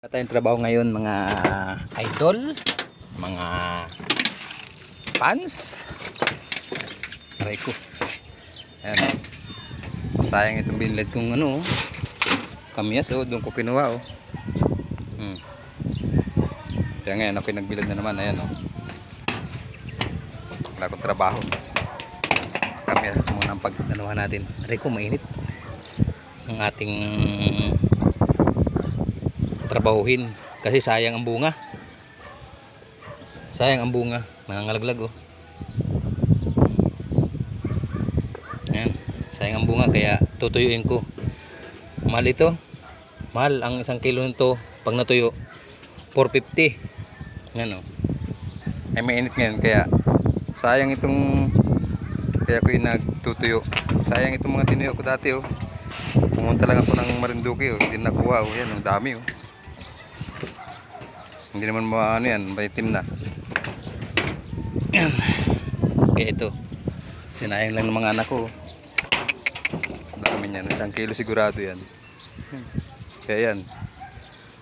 Wala tayong trabaho ngayon mga idol, mga fans. Aray ko. Ayan. Sayang itong binilad kong ano. Kamyas oh, doon ko kinuha oh. Hmm. Kaya ngayon ako nagbilad na naman. Ayan oh. Wala akong trabaho. Kamyas muna ang pagdanuhan natin. Aray ko, mainit. Ang ating trabahuhin. Kasi sayang ang bunga. Sayang ang bunga. Nangangalaglag oh. Yan sayang ang bunga kaya tutuyuin ko. Mahal ito. Mahal ang isang kilo nito. Pag natuyo 450 yan oh. Ay mainit ngayon kaya sayang itong kaya ko yung nagtutuyo. Sayang itong mga tinuyo ko dati oh. Pumunta lang ako ng Marinduque oh. Hindi nakuha oh. Yan ang dami oh hindi naman maano yan, maitim na. Yan. Kaya ito, sinayang lang ng mga anak ko. Dami niyan, isang kilo sigurado yan. Kaya yan,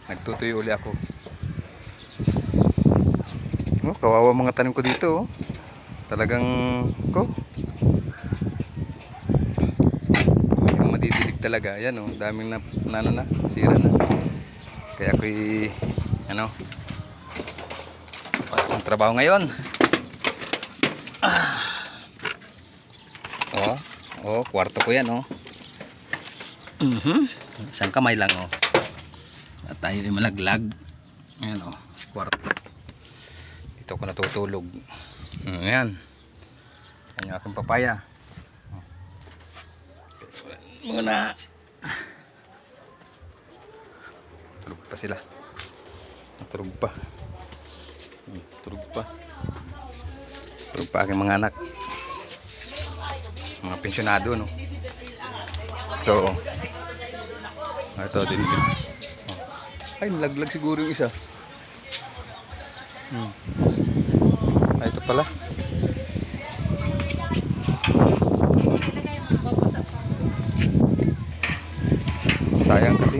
nagtutuyo uli ako. Oh, kawawa mga tanim ko dito. Oh. Talagang ko. Yung madidilig talaga. Yan oh, daming na, na, na, na sira na. Kaya ako'y ano, ang trabaho ngayon. Ah. Oh, oh, kwarto ko 'yan, oh. Mhm. Isang kamay lang, oh. At tayo ay malaglag. Ayan, oh, kwarto. Dito ako natutulog. Mm, Ayan. Ayan yung aking papaya. Oh. Muna. Tulog pa sila. Tulog pa. Tulog pa. Tulog pa aking mga anak. Mga pensyonado, no? Ito, oh. Ah, Ito, din, din. Oh. Ay, nalaglag siguro yung isa. Hmm. Ay, ito pala. Sayang kasi.